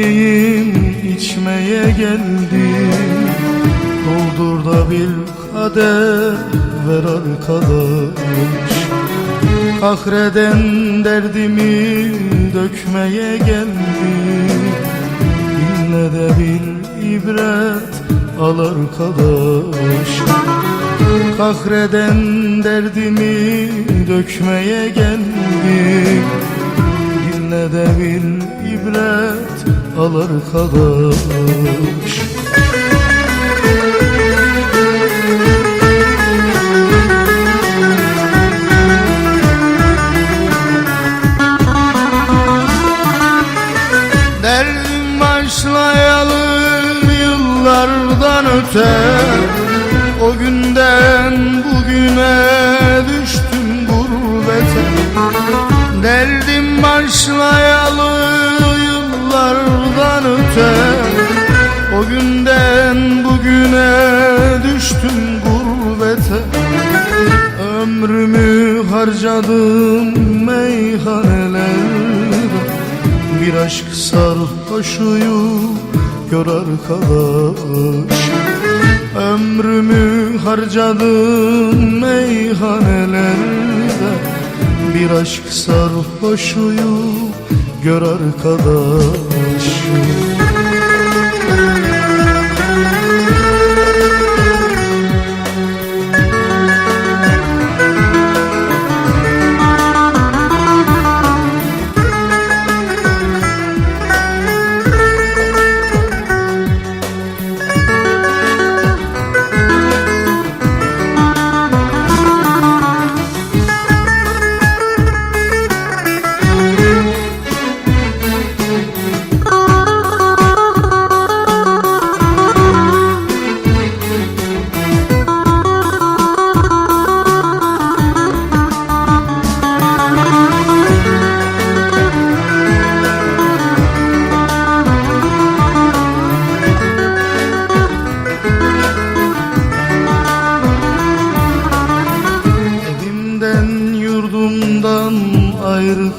gençliğim içmeye geldim. Doldur da bir kadeh ver arkadaş. Kahreden derdimi dökmeye geldim. Dinle de bir ibret al arkadaş. Kahreden derdimi dökmeye geldim. Dinle de bir ibret al arkadaş Derdim başlayalı yıllardan öte. O günden bugüne düştüm gurbete. Derdim başlayalı O günden bugüne düştüm gurbete. Ömrümü harcadım meyhanelerde. Bir aşk sarhoşuyu gör arkadaş. Ömrümü harcadım meyhanelerde. Bir aşk sarhoşuyu gör arkadaş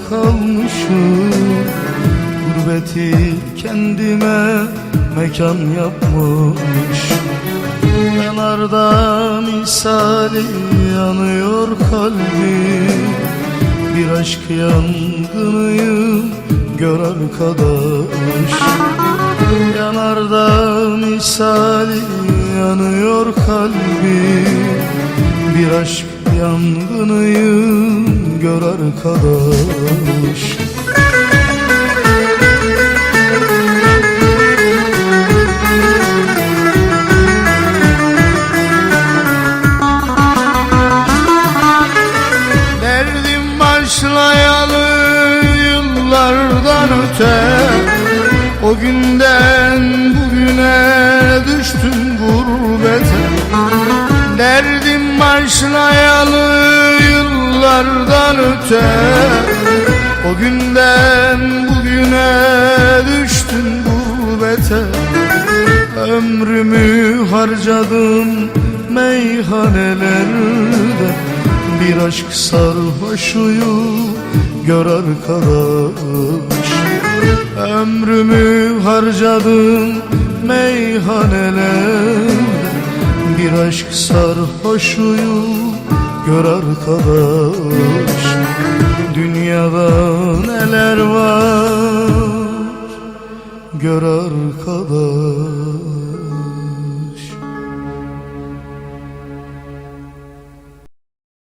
kalmışım. Gurbeti kendime mekan yapmış. Yanarda misali yanıyor kalbim Bir aşk yangınıyım gör arkadaş. Yanarda misali yanıyor kalbim Bir aşk yangınıyım gör arkadaş. Derdim başlayalı yıllardan öte. O günden bugüne düştüm gurbete. Derdim başlayalı yıllardan öte O günden bugüne düştüm gurbete Ömrümü harcadım meyhanelerde Bir aşk sarhoşuyu gör arkadaş. Ömrümü harcadım meyhanelerde Bir aşk sarhoşuyu gör arkadaş. Dünyada neler var? Gör arkadaş